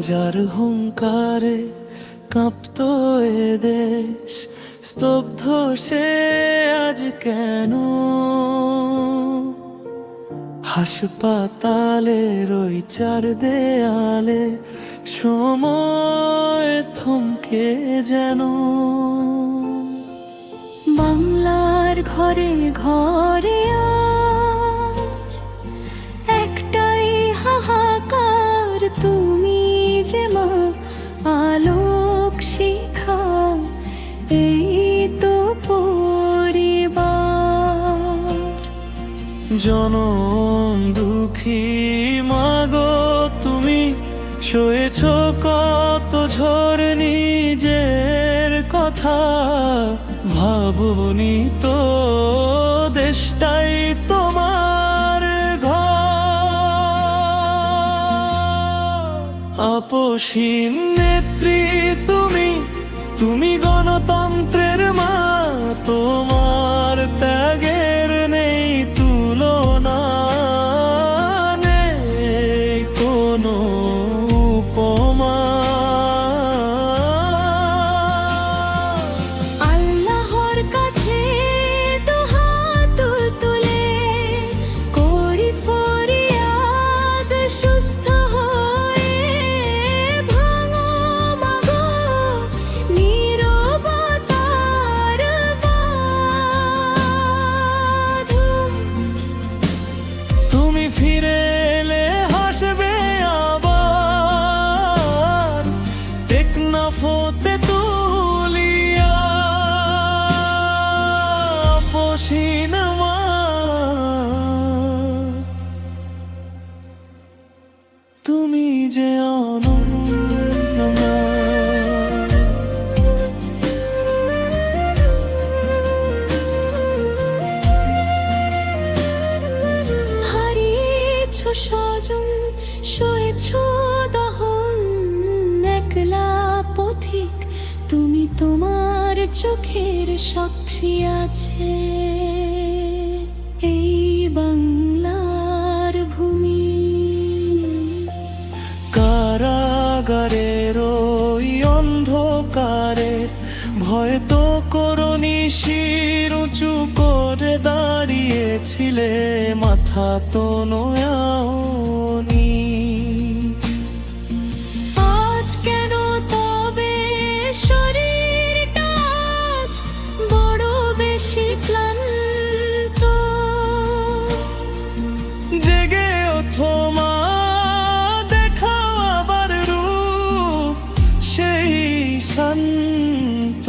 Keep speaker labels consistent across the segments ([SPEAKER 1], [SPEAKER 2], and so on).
[SPEAKER 1] যার হুঙ্কারে কাঁপত এ দেশ, স্তব্ধ সে আজ কেন? হাসপাতালের ওই চার দেয়ালে সময় থমকে যেন।
[SPEAKER 2] বাংলার ঘরে ঘরে আজ একটাই হাহাকার তুমি
[SPEAKER 1] জনম দুঃখী মাগো, তুমি সয়েছ কত ঝড় নিজের কথা। ভাবনি তো দেশটাই তোমার আপসীন নেত্রী তুমি তুমি গণতন্ত্রের মা, তোমার
[SPEAKER 2] স্বজন দহন তুমি তোমার চোখের সাক্ষী আছে। এই বাংলার
[SPEAKER 1] কারাগারের ওই অন্ধকারে ভয় তো করনি শির উঁচু করে দাঁড়িয়েছিলে মাথা তো নয়াওনি শান্ত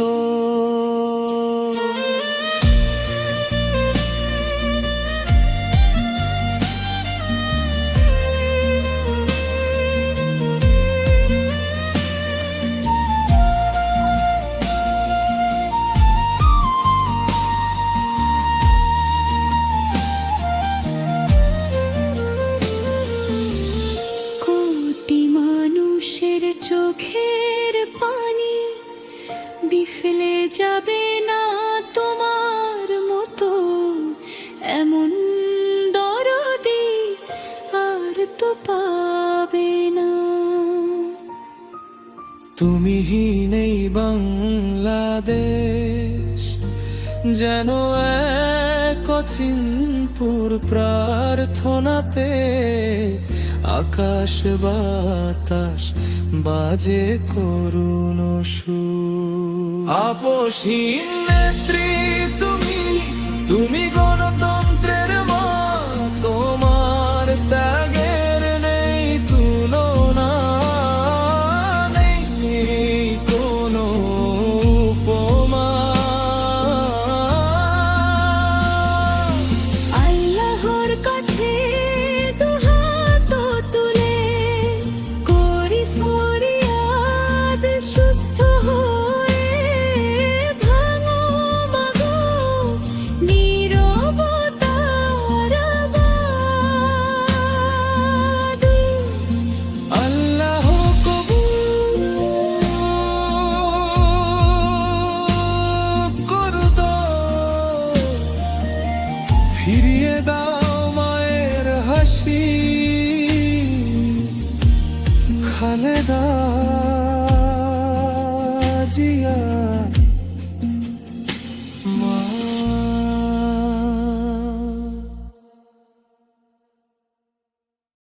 [SPEAKER 2] মানুষের চোখের পানি বিফলে যাবে না তোমার মতো। এমন দরদি আর তো পাবে না।
[SPEAKER 1] তুমিহীন এই বাংলাদেশ, যেন এক অচিনপুর প্রার্থনাতে আকাশ বাতাস বাজে করুন সু আপসীন নেত্রী ফিরিয়ে দাও মায়ের হাসি। খালেদা জিয়া।